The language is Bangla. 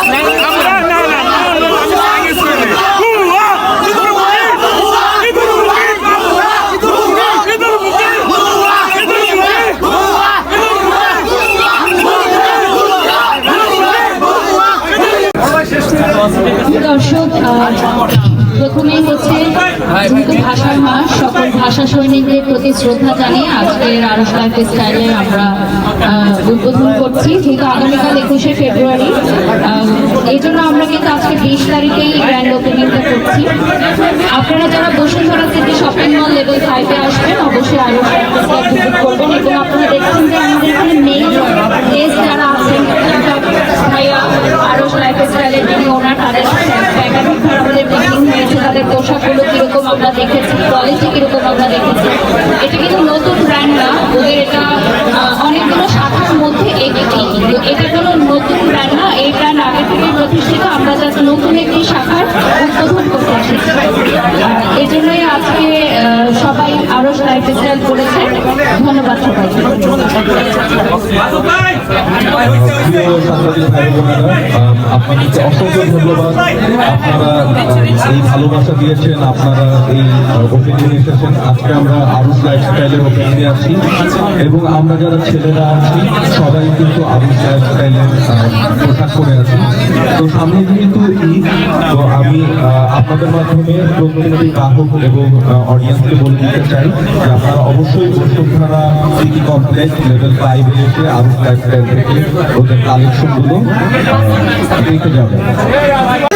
আমরা দর্শক আহ, প্রথমেই হচ্ছে যেহেতু ভাষার মাস সকল ভাষা সৈনিকদের প্রতি শ্রদ্ধা জানিয়ে আজকের আরস লাইফ স্টাইলে আমরা উদ্বোধন করছি। যেহেতু আগামীকাল একুশে ফেব্রুয়ারি এই জন্য আমরা কিন্তু আজকে বিশ তারিখেই গ্র্যান্ড ওপেনিংটা করছি। আপনারা যারা Bashundhara city shopping mall level ফাইভে আসবেন অবশ্যই আরস লাইফ স্টাইল করবেন। এবং আপনারা দেখছেন যে আমাদের এখানে মেইন গেস্ট যারা আছেন ভাইয়া আরস লাইফ স্টাইলের যিনি ওনার তাদের তাদের পোশাকগুলো কীরকম আমরা দেখেছি কোয়ালিটি কীরকম আমরা দেখেছি, এটা কিন্তু নতুন ব্র্যান্ড না, ওদের এটা অনেকগুলো শাখার মধ্যে একটি কিন্তু এটা কোনো নতুন ব্র্যান্ড না, এই ব্র্যান্ড আগে থেকে প্রতিষ্ঠিত, আমরা যাতে নতুন একটি শাখার লাইফ করেছে। ধন্যবাদ সবাইকে। আপনাদেরকে অসংখ্য ধন্যবাদ। আপনারা এই ভালোবাসা দিয়েছেন আপনারা এই ওপেনিং এসেছেন আজকে আমরা আরুষ লাইফস্টাইলের ওপেনিংয়ে আছি এবং আমরা যারা ছেলেরা আছি সবাই কিন্তু আরুষ লাইফস্টাইলের পোশাক পরে আছি তো সামনে যেহেতু ঈদ, তো আমি আপনাদের মাধ্যমে প্রত্যেকটি গ্রাহক এবং অডিয়েন্সকে বলে দিতে চাই যে আপনারা অবশ্যই বসুন্ধরা সিটি কমপ্লেক্স লেভেল ফাইভে এসে আরুষ লাইফস্টাইল থেকে ওদের কালেকশনগুলো দেখে যাবেন।